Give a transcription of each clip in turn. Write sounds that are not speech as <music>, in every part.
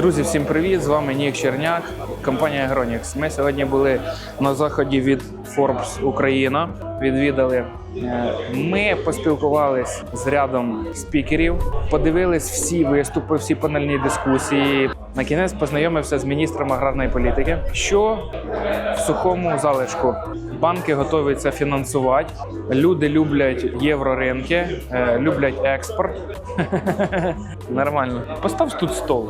Друзі, всім привіт! З вами Нік Черняк, компанія Agronix. Ми сьогодні були на заході від Forbes Україна. Відвідали. Е, Ми поспілкувались з рядом спікерів, подивились всі виступи, всі панельні дискусії. На кінець познайомився з міністром аграрної політики. Що в сухому залишку банки готові це фінансувати. Люди люблять євроринки, е, люблять експорт. <laughs> Нормально. Постав тут стол.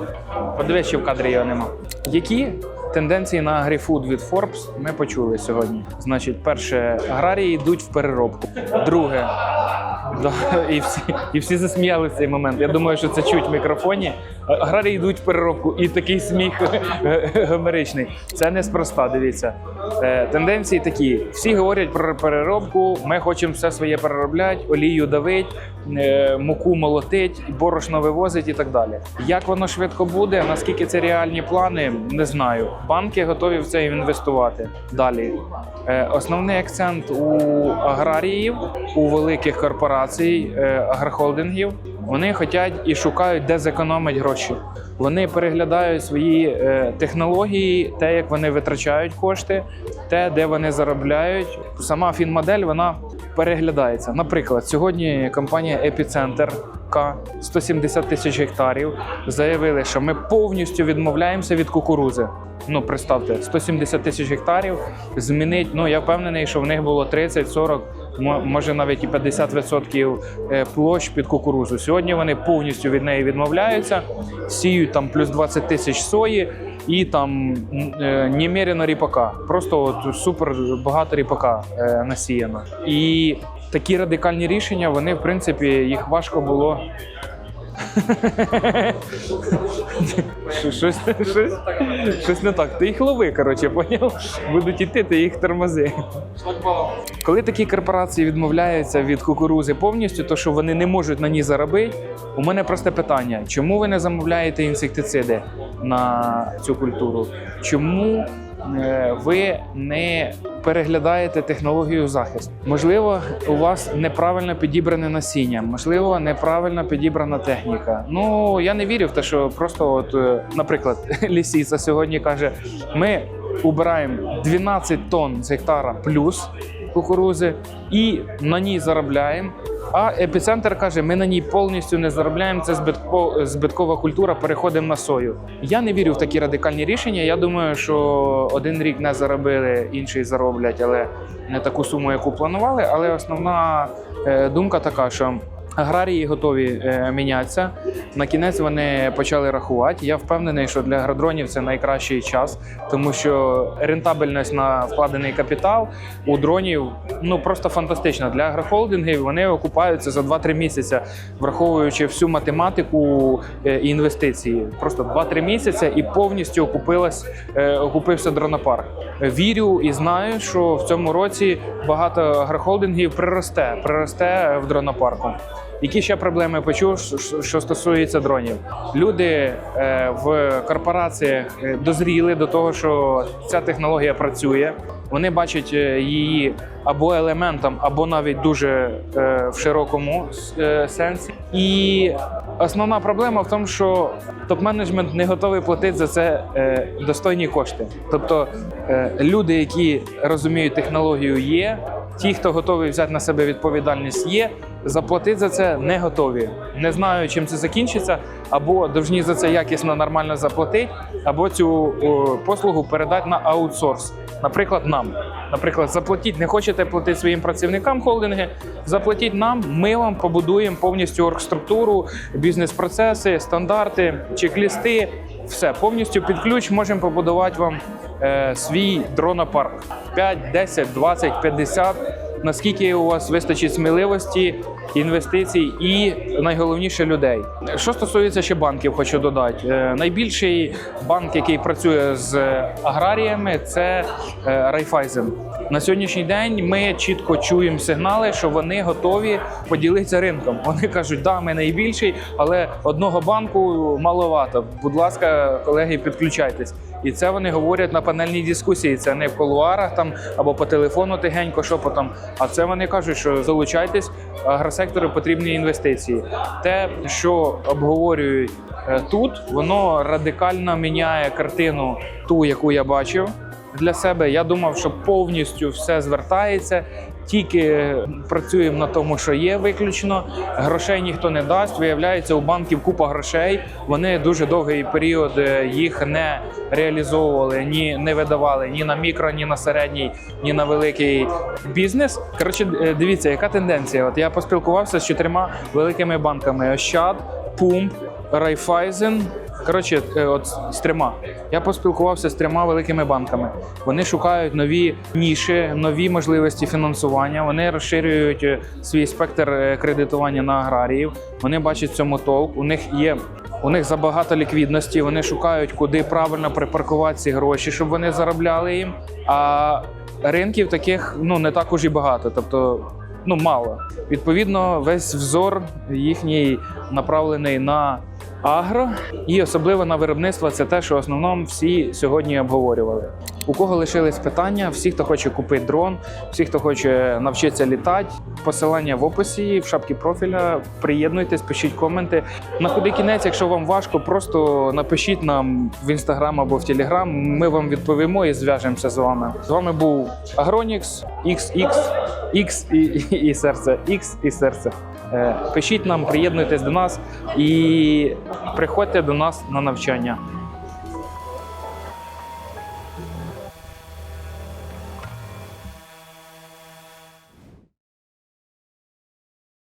Подивись, що в кадрі його нема. Які тенденції на агріфуд від Forbes ми почули сьогодні? Значить, перше, аграрії йдуть в переробку. Друге, і всі, і всі засміяли в цей момент. Я думаю, що це чуть в мікрофоні. Аграрії йдуть в переробку, і такий сміх гомеричний. Це неспроста. Дивіться. Е, Тенденції такі: всі говорять про переробку. Ми хочемо все своє переробляти, олію давить, е, муку молотить, борошно вивозить і так далі. Як воно швидко буде, наскільки це реальні плани, не знаю. Банки готові в це інвестувати. Далі Е, основний акцент у аграріїв, у великих корпорацій, е, агрохолдингів. Вони хочуть і шукають, де зекономити гроші. Вони переглядають свої е, технології, те, як вони витрачають кошти, те, де вони заробляють. Сама фінмодель вона переглядається. Наприклад, сьогодні компанія Епіцентр К 170 тисяч гектарів заявили, що ми повністю відмовляємося від кукурузи. Ну, представте, 170 тисяч гектарів змінить. Ну я впевнений, що в них було 30-40, мо- може навіть і 50% е, площ під кукурузу. Сьогодні вони повністю від неї відмовляються, сіють там плюс 20 тисяч сої і там е, немерено ріпака. Просто от супер багато ріпака е, насіяно. І такі радикальні рішення, вони в принципі їх важко було. <laughs> Що- Щось, не так. Ти їх лови, коротше, поняв? Будуть іти, ти їх тормози. Коли такі корпорації відмовляються від кукурузи повністю, то що вони не можуть на ній заробити, у мене просте питання: чому ви не замовляєте інсектициди на цю культуру? Чому ви не переглядаєте технологію захисту? Можливо, у вас неправильно підібране насіння, можливо, неправильно підібрана техніка. Ну я не вірю в те, що просто, от, е, наприклад, <laughs> лісіса сьогодні каже: ми убираємо 12 тонн з гектара плюс кукурузи і на ній заробляємо. А епіцентр каже: ми на ній повністю не заробляємо. Це збитко, збиткова культура. Переходимо на сою. Я не вірю в такі радикальні рішення. Я думаю, що один рік не заробили, інший зароблять, але не таку суму, яку планували. Але основна е, думка така, що. Аграрії готові е, мінятися. На кінець вони почали рахувати. Я впевнений, що для агродронів це найкращий час, тому що рентабельність на вкладений капітал у дронів ну просто фантастична. Для агрохолдингів вони окупаються за 2-3 місяці, враховуючи всю математику е, і інвестиції. Просто 2-3 місяці і повністю окупилась, е, окупився дронопарк. Вірю і знаю, що в цьому році багато агрохолдингів приросте, приросте в дронопарку. Які ще проблеми почув, що- стосується дронів? Люди е, в корпораціях е, дозріли до того, що ця технологія працює. Вони бачать е, її або елементом, або навіть дуже е, в широкому е, сенсі. І основна проблема в тому, що топ-менеджмент не готовий платити за це е, достойні кошти. Тобто е, люди, які розуміють технологію, є. Ті, хто готовий взяти на себе відповідальність, є. Заплатити за це не готові. Не знаю, чим це закінчиться, або повинні за це якісно нормально заплатити, або цю послугу передати на аутсорс. Наприклад, нам. Наприклад, заплатіть, не хочете платити своїм працівникам холдинги, заплатіть нам, ми вам побудуємо повністю оргструктуру, бізнес-процеси, стандарти, чек-лісти. Все повністю під ключ можемо побудувати вам е, свій дронопарк 5, 10, 20, 50. Наскільки у вас вистачить сміливості, інвестицій і найголовніше людей. Що стосується ще банків, хочу додати. Е, Найбільший банк, який працює з аграріями, це е, Райфайзен. На сьогоднішній день ми чітко чуємо сигнали, що вони готові поділитися ринком. Вони кажуть, да, ми найбільший, але одного банку маловато. Будь ласка, колеги, підключайтесь. І це вони говорять на панельній дискусії. Це не в кулуарах там або по телефону тихенько, шепотом. А це вони кажуть, що залучайтесь, агросектору потрібні інвестиції. Те, що обговорюють е, тут, воно радикально міняє картину, ту, яку я бачив для себе. Я думав, що повністю все звертається. Тільки працюємо на тому, що є виключно. Грошей ніхто не дасть. Виявляється, у банків купа грошей. Вони дуже довгий період е, їх не реалізовували, ні не видавали ні на мікро, ні на середній, ні на великий бізнес. Коротше, е, дивіться, яка тенденція. От я поспілкувався з чотирма великими банками: Ощад, Пумп, Райфайзен. Коротше, е, от з трьома. Я поспілкувався з трьома великими банками. Вони шукають нові ніші, нові можливості фінансування. Вони розширюють е, свій спектр е, кредитування на аграріїв. Вони бачать цьому толк. У них є. У них забагато ліквідності. Вони шукають, куди правильно припаркувати ці гроші, щоб вони заробляли їм. А ринків таких ну не так уж і багато. Тобто ну мало. Відповідно, весь взор їхній направлений на агро, і особливо на виробництво. Це те, що в основному всі сьогодні обговорювали. У кого лишились питання, всі, хто хоче купити дрон, всі, хто хоче навчитися літати, посилання в описі, в шапці профіля. Приєднуйтесь, пишіть коменти. На куди кінець, якщо вам важко, просто напишіть нам в інстаграм або в телеграм. Ми вам відповімо і зв'яжемося з вами. З вами був Агронікс, XX, X і, і, і серце, X і серце. Е, Пишіть нам, приєднуйтесь до нас і приходьте до нас на навчання.